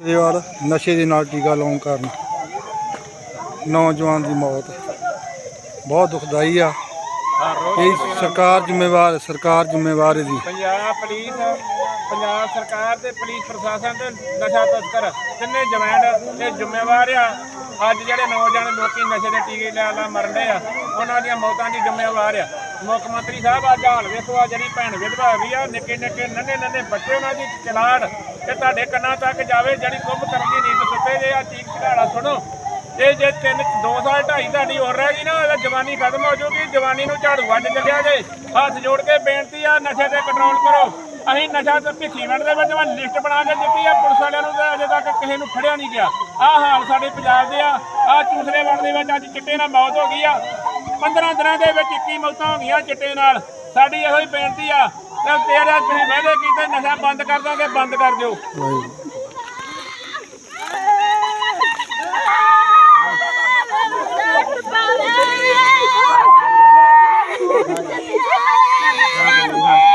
ਦੇ ਵਾਰ ਨਸ਼ੇ ਦੇ ਨਾਲ ਟੀਕਾ ਲਾਉਣ ਕਾਰਨ ਨੌਜਵਾਨ ਦੀ ਮੌਤ। ਬਹੁਤ ਦੁਖਦਾਈ ਆ। ਇਹ ਸਰਕਾਰ ਜ਼ਿੰਮੇਵਾਰ ਸਰਕਾਰ ਜ਼ਿੰਮੇਵਾਰ ਇਹਦੀ। ਪੰਜਾਬ ਪੁਲਿਸ, ਪੰਜਾਬ ਸਰਕਾਰ ਤੇ ਪੁਲਿਸ ਪ੍ਰਸ਼ਾਸਨ ਤੇ ਨਸ਼ਾ ਤਸਕਰ ਤਿੰਨੇ ਜਵੈਣ ਇਹ ਜ਼ਿੰਮੇਵਾਰ ਆ। ਅੱਜ ਜਿਹੜੇ ਨੌਜਵਾਨ ਲੋਕੀ ਨਸ਼ੇ ਦੇ ਟੀਕੇ ਲੈ ਲਾ ਮਰਨ ਆ, ਉਹਨਾਂ ਦੀਆਂ ਮੌਤਾਂ ਦੀ ਜ਼ਿੰਮੇਵਾਰ ਆ। ਮੁੱਖ ਮੰਤਰੀ ਸਾਹਿਬ, ਅੱਜ ਹਾਲ ਵੇਖੋ ਆ ਜਿਹੜੀ ਭੈਣ ਵਿਧਵਾ ਹੈਗੀ ਆ, ਨਿੱਕੇ ਨਿੱਕੇ ਨੰਨੇ ਨੰਨੇ ਬੱਚੇ ਉਹਨਾਂ ਦੀ ਚਲਾੜ ਤੇ ਤੁਹਾਡੇ ਕੰਨਾਂ ਤੱਕ ਜਾਵੇ, ਜਿਹੜੀ ਕੁੰਭ ਕਰਨ ਦੀ ਨੀਂਦ ਸੁੱਤੇ ਜੇ ਆ ਚੀਕ ਚਿਹਾੜਾ ਸੁਣੋ। ਇਹ ਜੇ ਤਿੰਨ, ਦੋ ਸਾਲ ਢਾਈ ਤੁਹਾਡੀ ਹੋਰ ਰਹਿ ਗਈ ਨਾ, ਇਹਦਾ ਜਵਾਨੀ ਖਤਮ ਹੋ ਜੂਗੀ, ਜਵਾਨੀ ਨੂੰ ਝਾੜੂ ਵੱਢ ਚੱਲਿਆ ਜੇ। ਹੱਥ ਜੋੜ ਕੇ ਬੇਨਤੀ ਆ, ਨਸ਼ੇ ਤੇ ਕੰਟਰੋਲ ਕਰੋ। ਅਸੀਂ ਨਸ਼ਾ ਤੇ ਭਿੱਖੀਵਿੰਡ ਦੇ ਵਿੱਚ ਮੈਂ ਲਿਸਟ ਬਣਾ ਕੇ ਦਿੱਤੀ ਆ, ਪੁਲਿਸ ਵਾਲਿਆਂ ਨੂੰ ਤਾਂ ਅਜੇ ਤੱਕ ਕਿਸੇ ਨੂੰ ਫੜਿਆ ਨਹੀਂ ਗਿਆ। ਆਹ ਹਾਲ ਸਾਡੇ ਪੰਜਾਬ ਦੇ ਆ ਆ ਚੂਸਲੇ ਵੰਡ ਦੇ ਵਿੱਚ ਅੱਜ ਚਿੱਟੇ ਨਾਲ ਮੌਤ ਹੋ ਗਈ ਆ। 15 ਦਿਨਾਂ ਦੇ ਵਿੱਚ 21 ਮੌਤਾਂ ਹੋ ਗਈਆਂ ਚਿੱਟੇ ਨਾਲ। ਸਾਡੀ ਇਹੋ ਹੀ ਬੇਨਤੀ ਆ, ਤੇ ਤੇਰਾ ਤੁਸੀਂ ਵਾਅਦੇ ਕੀਤੇ, ਨਸ਼ਾ ਬੰਦ ਕਰ ਦਾਂਗੇ, ਬੰਦ ਕਰ ਦਿਓ।